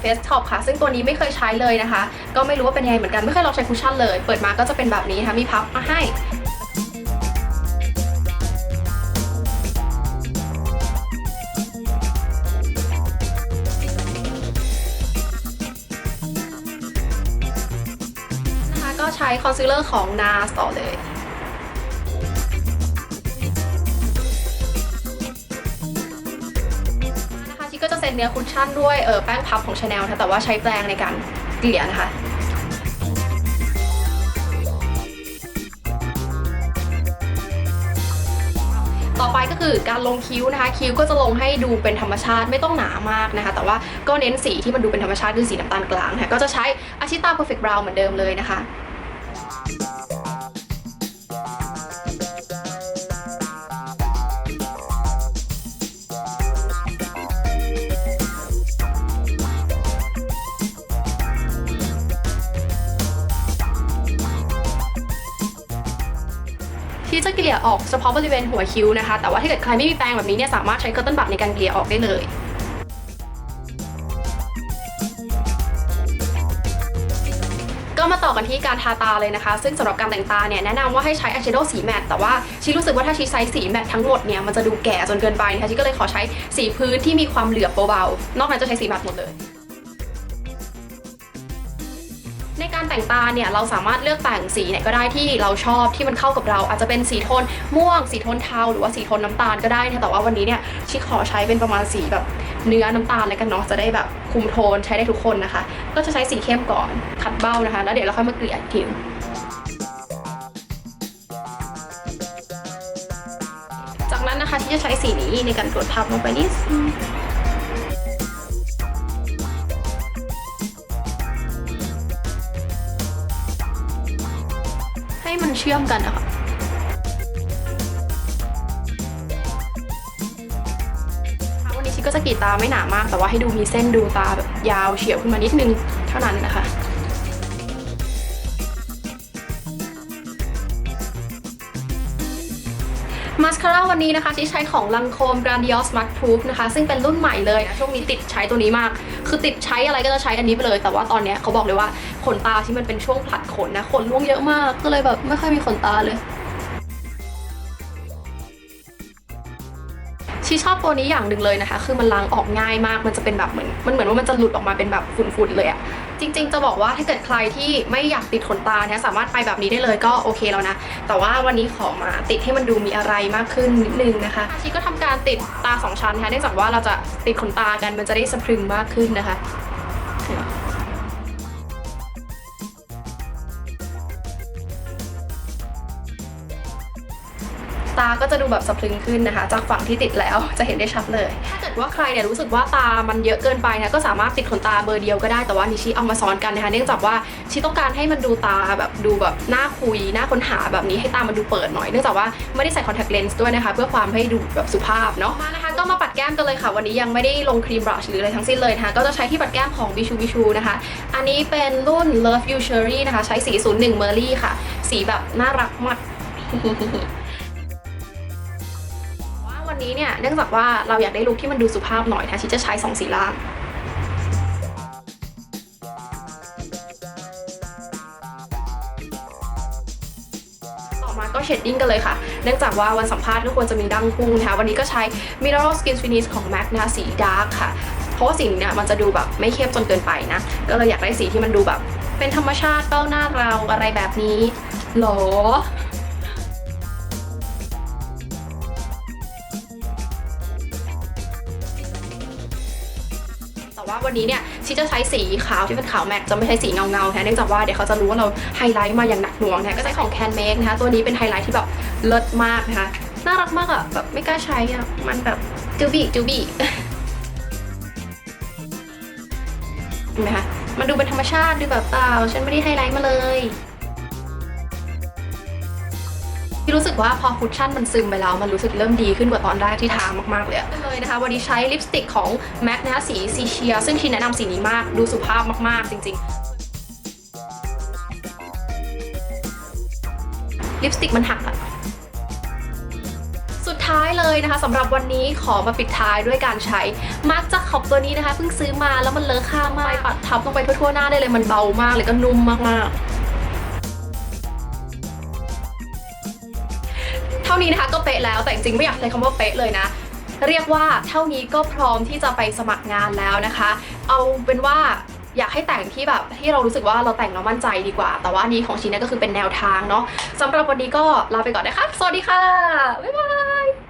เฟสท็อปค่ะ ซึ่งตัวนี้ไม่เคยใช้เลยนะคะ ก็ไม่รู้ว่าเป็นยังไงเหมือนกันไม่เคยลองใช้คุชชั่นเลย เปิดมาก็จะเป็นแบบนี้นะคะมีพับมาให้นะคะก็ใช้คอนซีลเลอร์ของ NARS ต่อเลย เซ็นเนื้อคุชชั่นด้วยเออแป้งพับของ Chanel นะแต่ว่าใช้แปรงในการเกลี่ยนะคะต่อไปก็คือการลงคิ้วนะคะ คิ้วก็จะลงให้ดูเป็นธรรมชาติไม่ต้องหนามากนะคะ แต่ว่าก็เน้นสีที่มันดูเป็นธรรมชาติคือสีน้ำตาลกลางค่ะก็จะใช้อาชิตา Perfect Brown เหมือนเดิมเลยนะคะ ที่จะเกลี่ยออกเฉพาะบริเวณหัวคิ้วนะคะ แต่ว่าถ้าเกิดใครไม่มีแปรงแบบนี้เนี่ยสามารถใช้เคอร์ตันบัดในการเกลี่ยออกได้เลยก็มาต่อกันที่การทาตาเลยนะคะ ซึ่งสำหรับการแต่งตาเนี่ยแนะนำว่าให้ใช้อายแชโดว์สีแมตต์แต่ว่าชีรู้สึกว่าถ้าชีใช้สีแมตต์ทั้งหมดเนี่ยมันจะดูแก่จนเกินไปนะคะชีก็เลยขอใช้สีพื้นที่มีความเหลือบเบาๆ นอกนั้นจะใช้สีแมตต์หมดเลย แต่งตาเนี่ยเราสามารถเลือกแต่งสีไหนก็ได้ที่เราชอบที่มันเข้ากับเรา อาจจะเป็นสีโทนม่วง สีโทนเทาหรือว่าสีโทนน้ำตาลก็ได้นะแต่ว่าวันนี้เนี่ยชิขอใช้เป็นประมาณสีแบบเนื้อน้ำตาลเลยกันเนาะจะได้แบบคุมโทนใช้ได้ทุกคนนะคะ ก็จะใช้สีเข้มก่อนคัดเบ้านะคะ แล้วเดี๋ยวเราค่อยมาเกลี่ยอีกทีจากนั้นนะคะที่จะใช้สีนี้ในการตรวจทับลงไปนิด มันเชื่อมกันนะคะวันนี้ชิคก็จะกรีดตาไม่หนามาก แต่ว่าให้ดูมีเส้นดูตาแบบยาวเฉียวขึ้นมานิดนึงเท่านั้นนะคะมาสคาร่าวันนี้นะคะที่ใช้ของลังโคม Grandiose Matte Proof นะคะ ซึ่งเป็นรุ่นใหม่เลยนะช่วงนี้ติดใช้ตัวนี้มาก คือติดใช้อะไรก็จะใช้อันนี้ไปเลย แต่ว่าตอนเนี้ยเขาบอกเลยว่าขนตาที่มันเป็นช่วงผลัดขนนะขนร่วงเยอะมากก็เลยแบบไม่ค่อยมีขนตาเลย ชีชอบตัวนี้อย่างหนึ่งเลยนะคะ คือมันล้างออกง่ายมากมันจะเป็นแบบเหมือนมันเหมือนว่ามันจะหลุดออกมาเป็นแบบฝุ่นๆเลยอะจริงๆ จะบอกว่าถ้าเกิดใครที่ไม่อยากติดขนตาเนี่ยสามารถไปแบบนี้ได้เลยก็โอเคแล้วนะ แต่ว่าวันนี้ขอมาติดให้มันดูมีอะไรมากขึ้นนิดนึงนะคะชีก็ทำการติดตาสองชั้นนะคะเนื่องจากว่าเราจะติดขนตากันมันจะได้สะพรึงมากขึ้นนะคะ ตาก็จะดูแบบสะพรึงขึ้นนะคะ จากฝั่งที่ติดแล้วจะเห็นได้ชัดเลย ถ้าเกิดว่าใครเนี่ยรู้สึกว่าตามันเยอะเกินไปนะก็สามารถติดขนตาเบอร์เดียวก็ได้แต่ว่านิชิเอามาซ้อนกันนะคะ เนื่องจากว่าชิต้องการให้มันดูตาแบบดูแบบน่าคุยน่าค้นหาแบบนี้ให้ตามันดูเปิดหน่อยเนื่องจากว่าไม่ได้ใส่คอนแทคเลนส์ด้วยนะคะ เพื่อความให้ดูแบบสุภาพเนาะมานะคะก็มาปัดแก้มกันเลยค่ะ วันนี้ยังไม่ได้ลงครีมบลัชหรืออะไรทั้งสิ้นเลยนะคะก็จะใช้ที่ปัดแก้มของบิชูบิชูนะคะอันนี้เป็นรุ่น Love You Cherry นะคะ ใช้สี01 Merly ค่ะ สีแบบน่ารักมาก นี้เนี่ยเนื่องจากว่าเราอยากได้ลุคที่มันดูสุภาพหน่อยนะชิจะใช้สองสีล่างต่อมาก็เชดดิ้งกันเลยค่ะ เนื่องจากว่าวันสัมภาษณ์ก็ควรจะมีดั้งพุ่งนะคะวันนี้ก็ใช้ Mineral Skin Finish ของ MAC นะคะสีดาร์กค่ะ เพราะว่าสีนี้เนี่ยมันจะดูแบบไม่เข้มจนเกินไปนะ ก็เลยอยากได้สีที่มันดูแบบ เป็นธรรมชาติเป้าหน้าเราอะไรแบบนี้หรอ แต่ว่าวันนี้เนี่ยชิจะใช้สีขาวที่เป็นขาวแม็กจะไม่ใช้สีเงาเงาๆนะเนื่องจากว่าเดี๋ยวเขาจะรู้ว่าเราไฮไลท์มาอย่างหนักหน่วงนะก็ใช้ของ Can Make นะคะตัวนี้เป็นไฮไลท์ที่แบบเลิศมากนะคะน่ารักมากอะแบบไม่กล้าใช้อะมันแบบจูบี้จูบี้เห็นไหมคะมันดูเป็นธรรมชาติดูแบบเปล่าฉันไม่ได้ไฮไลท์มาเลย ที่รู้สึกว่าพอคุชชั่นมันซึมไปแล้ว มันรู้สึกเริ่มดีขึ้นกว่าตอนแรกที่ทามากๆเลยเลยนะคะวันนี้ใช้ลิปสติกของ MAC นะคะสีซีเชีย ซึ่งชีแนะนำสีนี้มากดูสุภาพมากๆ จริง ๆลิปสติกมันหักอะสุดท้ายท้ายเลยนะคะสำหรับวันนี้ขอมาปิดท้ายด้วยการใช้มาร์กจากขอบตัวนี้นะคะเพิ่งซื้อมาแล้วมันเลอะค่ามากปัดทับลงไปทั่วๆหน้าได้เลยมันเบามากเลยก็นุ่มมากๆ ท่านี้นะคะก็เป๊ะแล้วแต่จริงๆไม่อยากใช้คำว่าเป๊ะเลยนะ เรียกว่าเท่านี้ก็พร้อมที่จะไปสมัครงานแล้วนะคะ เอาเป็นว่าอยากให้แต่งที่แบบที่เรารู้สึกว่าเราแต่งแล้วมั่นใจดีกว่า แต่ว่านี้ของชีเนี่ยก็คือเป็นแนวทางเนาะสำหรับวันนี้ก็ลาไปก่อนนะคะ สวัสดีค่ะ บ๊ายบาย